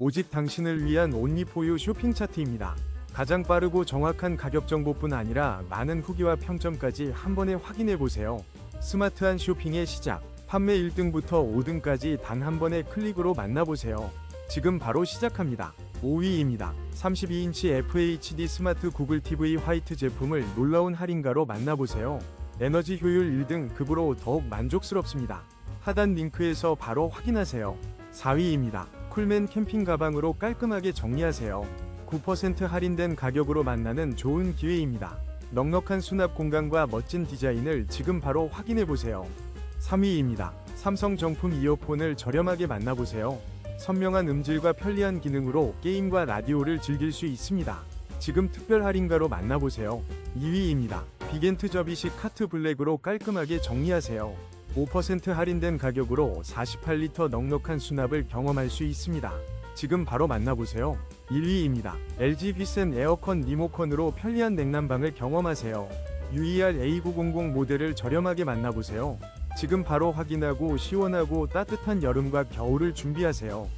오직 당신을 위한 온리포유 쇼핑 차트입니다. 가장 빠르고 정확한 가격 정보뿐 아니라 많은 후기와 평점까지 한 번에 확인해 보세요. 스마트한 쇼핑의 시작. 판매 1등부터 5등까지 단 한 번의 클릭으로 만나보세요. 지금 바로 시작합니다. 5위입니다. 32인치 FHD 스마트 구글 TV 화이트 제품을 놀라운 할인가로 만나보세요. 에너지 효율 1등 급으로 더욱 만족스럽습니다. 하단 링크에서 바로 확인하세요. 4위입니다. 쿨맨 캠핑 가방으로 깔끔하게 정리하세요. 9% 할인된 가격으로 만나는 좋은 기회입니다. 넉넉한 수납 공간과 멋진 디자인을 지금 바로 확인해 보세요. 3위입니다. 삼성 정품 이어폰을 저렴하게 만나보세요. 선명한 음질과 편리한 기능으로 게임과 라디오를 즐길 수 있습니다. 지금 특별 할인가로 만나보세요. 2위입니다. 비겐트 접이식 카트 블랙으로 깔끔하게 정리하세요. 5% 할인된 가격으로 48리터 넉넉한 수납을 경험할 수 있습니다. 지금 바로 만나보세요. 1위입니다. LG 휘센 에어컨 리모컨으로 편리한 냉난방을 경험하세요. UER A900 모델을 저렴하게 만나보세요. 지금 바로 확인하고 시원하고 따뜻한 여름과 겨울을 준비하세요.